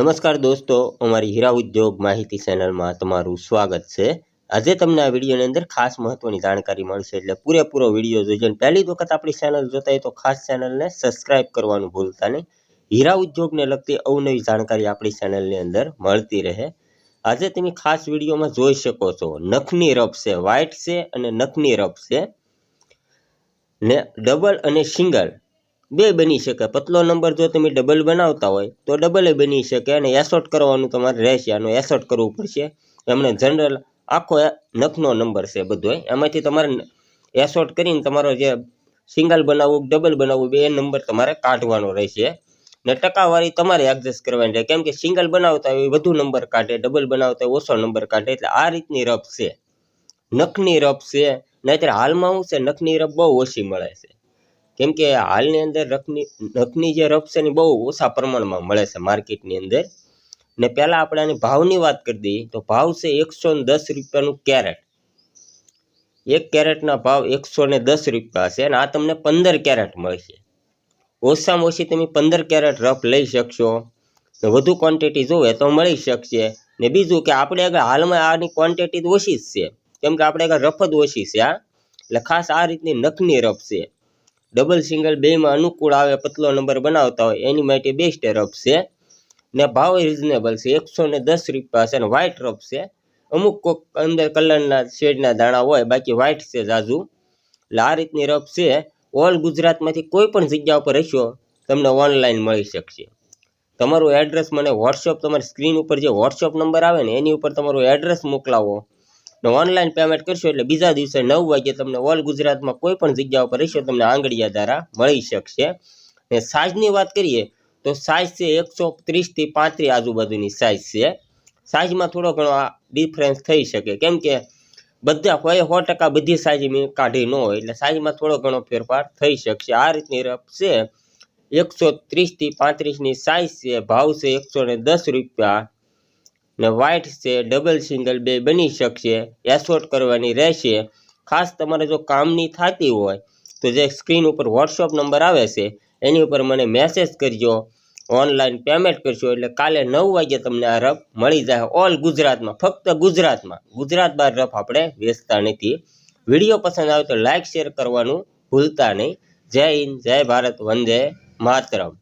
નમસ્કાર દોસ્તો, અમારી હીરા ઉદ્યોગ માહિતી ચેનલમાં તમારું સ્વાગત છે. આજે તમને આ વિડીયોની અંદર ખાસ મહત્વની જાણકારી મળશે એટલે પૂરેપૂરો વીડિયો જોઈજો અને પહેલી વખત આપણી ચેનલ જોતા હોય તો ખાસ ચેનલને સબસ્ક્રાઇબ કરવાનું ભૂલતા નહીં. હીરા ઉદ્યોગને લગતી અવનવી જાણકારી આપણી ચેનલની અંદર મળતી રહે. આજે તમે ખાસ વિડીયોમાં જોઈ શકો છો, નખની રફ છે વ્હાઇટ છે અને નખની રફ છે. ને ડબલ અને સિંગલ બે બની શકે. પતલો નંબર જો તમે ડબલ બનાવતા હોય, તો ડબલે બની શકે અને એસોટ કરવાનું તમારે રહેશે. આનું એસોટ કરવું પડશે. એમણે જનરલ આખો નખનો નંબર છે બધો. એમાંથી તમારે એસોટ કરીને તમારો જે સિંગલ બનાવવું ડબલ બનાવવું, બે નંબર તમારે કાઢવાનો રહેશે. ને ટકાવારી તમારે એડજસ્ટ કરવાની રહે. કેમ કે સિંગલ બનાવતા હોય વધુ નંબર કાઢે ડબલ બનાવતા હોય, ઓછો નંબર કાઢે. એટલે આ રીતની રફ છે. નખની રફ છે. નહીતર હાલમાં શું છે? નખની રફ બહુ ઓછી મળે છે. કેમ કે હાલની અંદર રખની નખની જે રફ છે ને બહુ ઓછા પ્રમાણમાં મળે છે માર્કેટની અંદર. ને પહેલાં આપણે આની ભાવની વાત કરી દઈએ તો ભાવ છે એકસો ને દસ રૂપિયાનું કેરેટ. એક કેરેટના ભાવ એકસો ને દસ રૂપિયા છે અને આ તમને પંદર કેરેટ મળશે. ઓછામાં ઓછી તમે પંદર કેરેટ રફ લઈ શકશો. ને વધુ ક્વોન્ટિટી જોવે તો મળી શકશે. ને બીજું કે આપણે આગળ હાલમાં આની ક્વોન્ટિટી ઓછી જ છે. કેમ કે આપણે આગળ રફ જ ઓછી છે આ એટલે ખાસ આ રીતની નખની રફ છે. ડબલ સિંગલ બેમાં અનુકૂળ આવે, પતલો નંબર બનાવતા હોય, એની માટે બેસ્ટ રફ છે. ને ભાવ રિઝનેબલ છે, એકસો ને દસ રૂપિયા છે અને વ્હાઇટ રફ છે. અમુક કોક અંદર કલરના શેડના દાણા હોય, બાકી વ્હાઇટ છે જાજુ. એટલે આ રીતની રફ છે. ઓલ ગુજરાતમાંથી કોઈ પણ જગ્યા ઉપર રહેશો તમને ઓનલાઈન મળી શકશે. તમારું એડ્રેસ મને વોટ્સઅપ તમારી સ્ક્રીન ઉપર જે વોટ્સઅપ નંબર આવે ને, એની ઉપર તમારું એડ્રેસ મોકલાવો. ને ઓનલાઈન પેમેન્ટ કરશો એટલે બીજા દિવસે નવ વાગે તમને ઓલ ગુજરાતમાં કોઈ પણ જગ્યા ઉપર રહેશો, તમને આંગળીયા દ્વારા મળી શકશે. ને સાઇઝની વાત કરીએ, તો સાઇઝ છે એકસો ત્રીસથી પાંત્રીસ આજુબાજુની સાઇઝ છે. સાઇઝમાં થોડો ઘણો આ ડિફરન્સ થઈ શકે. કેમ કે બધા કોઈ સો ટકા બધી સાઇઝ મેં કાઢી ન હોય, એટલે સાઇઝમાં થોડો ઘણો ફેરફાર થઈ શકશે. આ રીતની રફ છે, એકસો ત્રીસથી પાંત્રીસની સાઇઝ છે, ભાવ છે એકસો દસ રૂપિયા ને વ્હાઇટ છે ડબલ સિંગલ બે બની શકશે એસોર્ટ કરવાની રહેશે. ખાસ તમારે જો કામની થતી હોય, તો જે સ્ક્રીન ઉપર વોટ્સઅપ નંબર આવે છે, એની ઉપર મને મેસેજ કરજો. ઓનલાઈન પેમેન્ટ કરશો, એટલે કાલે નવ વાગે તમને આ રફ મળી જાય ઓલ ગુજરાતમાં, ફક્ત ગુજરાતમાં. ગુજરાત બહાર રફ આપણે વેચતા નથી. વીડિયો પસંદ આવે તો લાઇક શેર કરવાનું ભૂલતા નહીં. જય હિન્દ, જય ભારત, વંદે માતરમ.